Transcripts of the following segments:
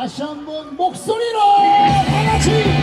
다시 한번 목소리로. 다 같이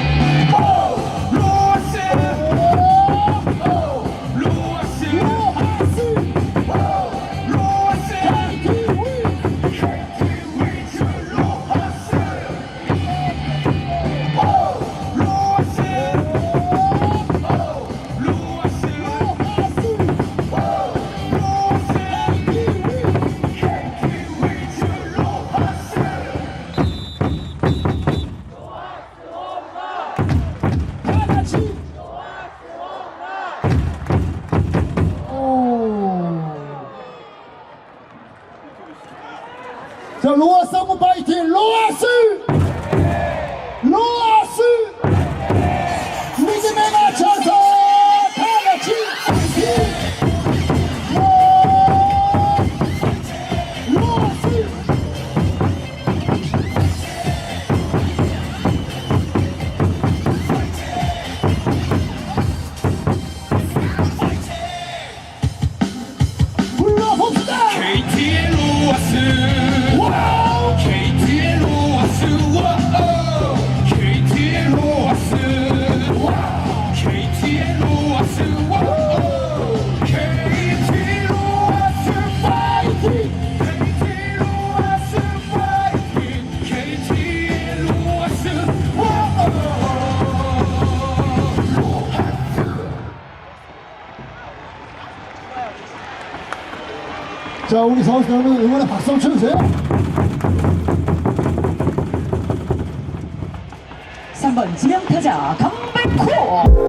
자 로아스 한번 파이팅 로아스 로아스 리듬에 맞춰서 다 같이 파이팅 로- 로아스 불러봅시다 KT의 로하스 자 우리 서울시 여러분 응원의 박수 한번 쳐주세요. 3번 지명타자 강백호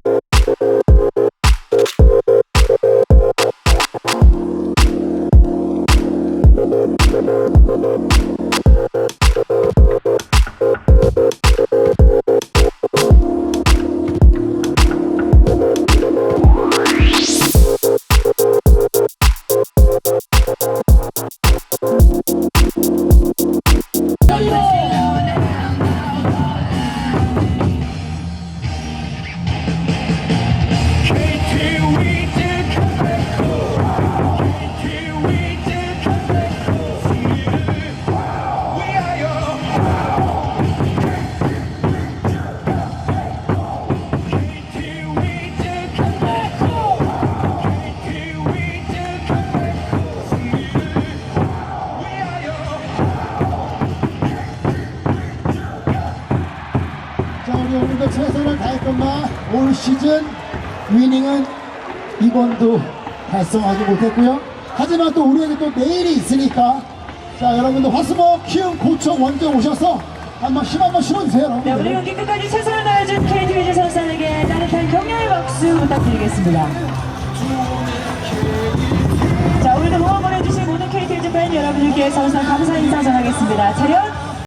오늘도 최선을 다했건만 올 시즌 위닝은 이번도 달성하지 못했고요. 하지만 또 우리에게 또 내일이 있으니까. 자 여러분들 화수목 키움 고척 원정 오셔서 한번 힘 한번 실어주세요 네, 여러분들. 오늘 경기 끝까지 최선을 다해준 KTVG 선수들에게 따뜻한 격려의 박수 부탁드리겠습니다. 자, 오늘도 응원 보내주신 모든 KTVG 팬 여러분들께 선수 감사 인사 전하겠습니다. 차렷